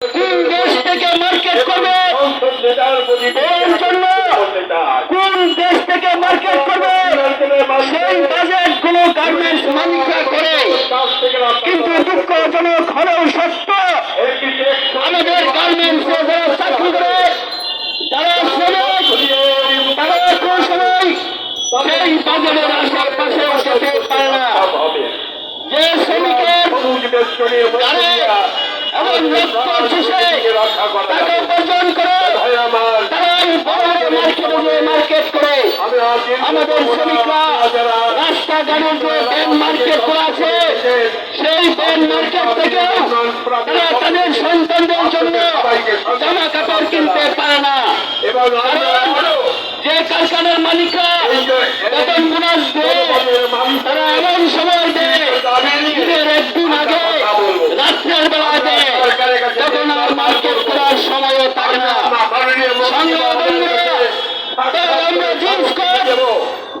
কোন দেশ থেকে মার্কেট করবে? কোন দেশ থেকে মার্কেট করবে? সেই বাজেটগুলো গার্মেন্টস মালিকরা করে। কিন্তু দুঃখজনক হলেও সত্য আমাদের গার্মেন্টস যারা চাকরি করে যারা শ্রমিক তারা কোন সময় সেই বাজারের আশেপাশে যেতে পারে না। যে শ্রমিকের এবং রক্ত চুষে টাকা উপার্জন করে মার্কেটে করে আমাদের শ্রমিকরা রাস্তাঘাটের যে মার্কেট করা আছে, সেই ব্যান মার্কেট থেকে তারা তাদের সন্তানদের কাপড় কিনতে পারে না। যে কারখানার মালিকরা বেতন বোনাস দেয়, তারা এমন সময় দেয় একদিন আগে রাত্রের বেলা দেয় তখন আর মার্কেট করার সময়ও থাকে না সংগ্রাম বন্ধুরা, তাই আমরা জিন্স কোড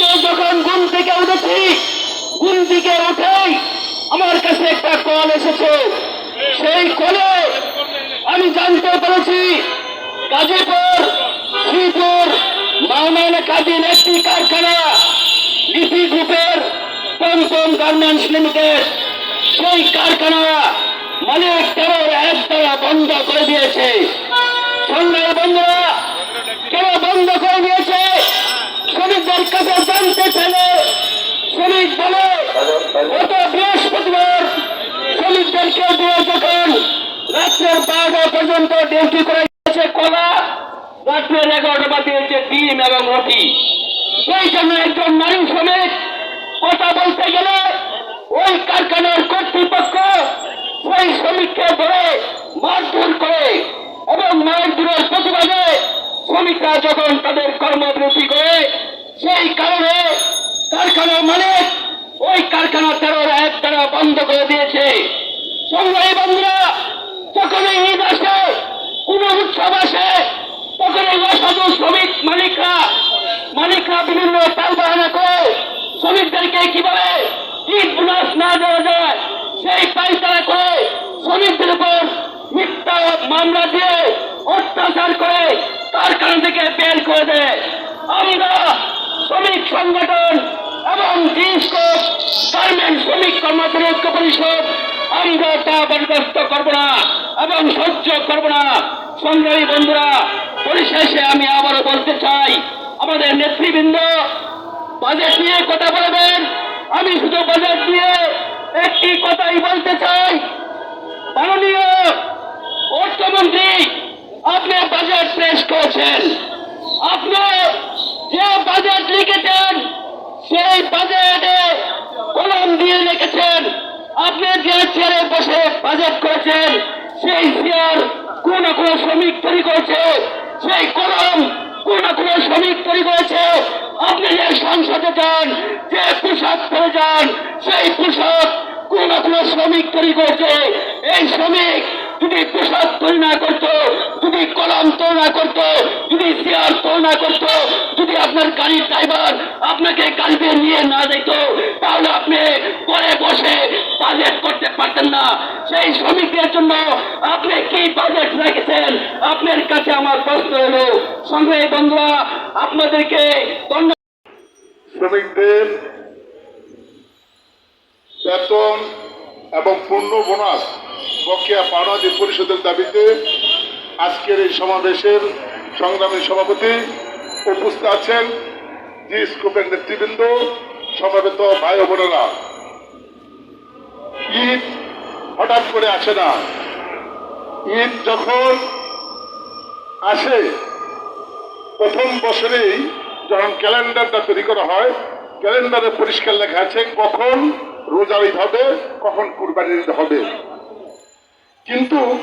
আজকে যখন ঘুম থেকে উঠেছি, ঘুম থেকে উঠেই আমার কাছে একটা কল এসেছে। সেই কলে আমি জানতে পেরেছি, গাজীপুর, শ্রীপুর মাওনান কাদিন একটি কারখানা, লিপি গ্রুপের পমপম গার্মেন্টস লিমিটেড। সেই কারখানা মালিক তেরোর এক দ্বারা বন্ধ করে দিয়েছে। সন্ধ্যায় বন্ধুরা কেন বন্ধ করে দিয়েছে শ্রমিকদের জানতে চাইলে শ্রমিক বলে গত বৃহস্পতিবার শ্রমিকদেরকে দিয়ে যখন রাত্রের বারোটা পর্যন্ত ডিউটি করে দিয়েছে কলা রাত্রের এগারোটা দিয়েছে ডিম এবং রুটি সেই জন্য একজন নারী শ্রমিক কথা বলতে গেলে ওই কারখানার কর্তৃপক্ষ সেই শ্রমিককে ধরে মারধর করে এবং মারধরের প্রতিবাদে শ্রমিকরা যখন তাদের কর্মবিরতি করে সেই কারণে কারখানার মালিক ওই কারখানা তেরোর এক তারা বন্ধ করে দিয়েছে। সংগ্রামী বন্ধুরা, যখন ঈদ আসে, কোন উৎসব আসে, তখন এই অসাধু শ্রমিক মালিকরা মালিকরা বিভিন্ন তাল বাহানা করে শ্রমিকদেরকে কীভাবে ঈদ বোনাস না দেওয়া যায়। সেই পাইতারা করে শ্রমিকদের উপর মিথ্যা মামলা দিয়ে অত্যাচার করে কারখানা থেকে বের করে দেয়। আমরা শ্রমিক সংগঠন এবং গার্মেন্ট শ্রমিক কর্মচারী ঐক্য পরিষদ আমরা তা বরদাস্ত করব না এবং সহ্য করব না। সংগ্রামী বন্ধুরা, পরিশেষে আমি আবারও বলতে চাই, আমাদের নেতৃবৃন্দ বাজেট নিয়ে কথা বলবেন। আমি শুধু বাজেট নিয়ে একটি কথাই বলতে চাই। মাননীয় অর্থমন্ত্রী, আপনি বাজেট পেশ করেছেন। আপনি যে বাজেট লিখেছেন সেই বাজেটে কলম দিয়ে লিখেছেন আপনি যে চেয়ারে বসে বাজেট করেছেন, সেই চেয়ার কোন কোন শ্রমিক তৈরি করেছে। সেই কলম কোন কোন শ্রমিক তৈরি করেছে। আপনি যে সংসদে যান, যে পোশাক পরে যান, সেই পোশাক কোন কোন শ্রমিক তৈরি করেছে। এই শ্রমিক যদি পোশাক তৈরি না করতো, যদি কলম তৈরি না করতো, যদি চেয়ার তৈরি না করতো যদি আপনার গাড়ির ড্রাইভার আপনাকে গাড়িতে নিয়ে না যেত তাহলে আপনি পরে বসে বাজেট করতে পারতেন না। সেই শ্রমিকদের জন্য আপনি কি বাজেট রেখেছেন? আপনার কাছে আমার প্রশ্ন হলো সংগ্রামী বন্ধুরা, আপনাদেরকে শ্রমিকদের বেতন এবং পূর্ণ বোনাস বকেয়া পাওনাদি পরিশোধের দাবিতে আজকের এই সমাবেশের সংগ্রামী সভাপতি উপস্থিত আছেন জি স্কুপের নেতৃবৃন্দ সমাবেত ভাই বোনেরা। ঈদ হঠাৎ করে আসে না। ঈদ যখন আসে, প্রথম বছরেই যখন ক্যালেন্ডারটা তৈরি করা হয়, ক্যালেন্ডারে পরিষ্কার লেখা আছে কখন রোজা ঈদ হবে, কখন কুরবানির ঈদ হবে। কিন্তু